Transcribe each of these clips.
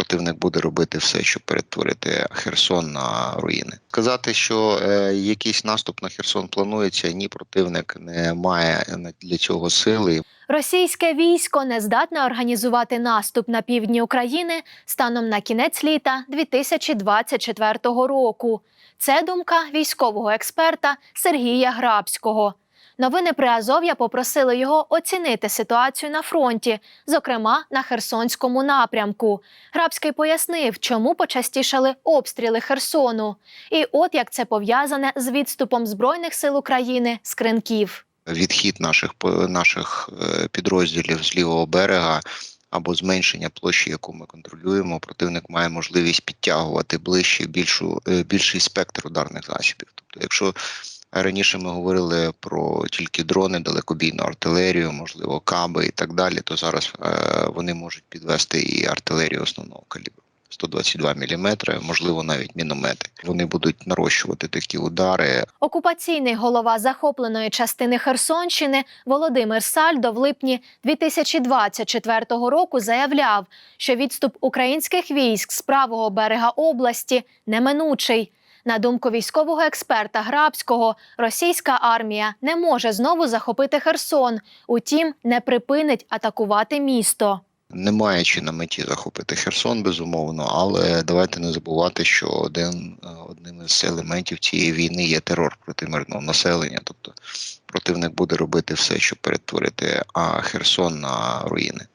противник буде робити все, щоб перетворити Херсон на руїни. Казати, що е, якийсь наступ на Херсон планується, ні, противник не має для цього сили. Російське військо не здатне організувати наступ на півдні України станом на кінець літа 2024 року. Це думка військового експерта Сергія Грабського. Новини при Азов'я попросили його оцінити ситуацію на фронті, зокрема на Херсонському напрямку. Грабський пояснив, чому почастішали обстріли Херсону, і от як це пов'язане з відступом збройних сил України з кринків. Відхід наших наших е, підрозділів з лівого берега або зменшення площі, яку ми контролюємо, противник має можливість підтягувати ближче більшу е, більший спектр ударних засобів. Тобто, якщо раніше ми говорили про тільки дрони, далекобійну артилерію, можливо, каби і так далі, то зараз е, вони можуть підвести і артилерію основного калібру. 122 мм, можливо, навіть міномети. Вони будуть нарощувати такі удари, Окупаційний голова захопленої частини Херсонщини Володимир Сальдо в липні 2024 року заявляв, що відступ українських військ з правого берега області неминучий. На думку військового експерта Грабського, російська армія не може знову захопити Херсон, утім не припинить атакувати місто. Не маючи на меті захопити Херсон, безумовно, але давайте не забувати, що один е, одним із елементів цієї війни є терор проти мирного населення. Тобто противник буде робити все, щоб перетворити а, Херсон на руїни.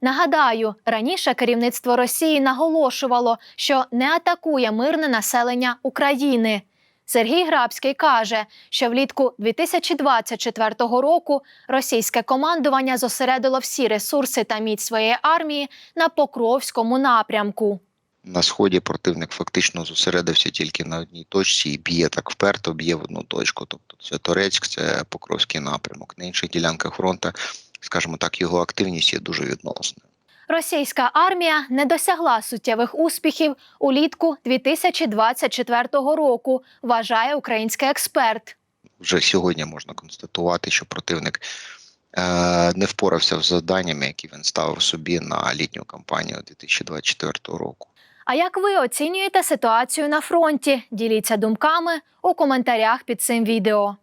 Нагадаю, раніше керівництво Росії наголошувало, що не атакує мирне населення України. Сергій Грабський каже, що влітку 2024 року російське командування зосередило всі ресурси та міць своєї армії на Покровському напрямку. На сході противник фактично зосередився тільки на одній точці і б'є так вперто, б'є в одну точку. Тобто це Торецьк, це Покровський напрямок. На інших ділянках фронту, скажімо так, його активність є дуже відносною. Російська армія не досягла суттєвих успіхів улітку 2024 року, вважає український експерт. вже сьогодні можна констатувати, що противник е, не впорався з завданнями, які він ставив собі на літню кампанію 2024 року. А як ви оцінюєте ситуацію на фронті? Діліться думками у коментарях під цим відео.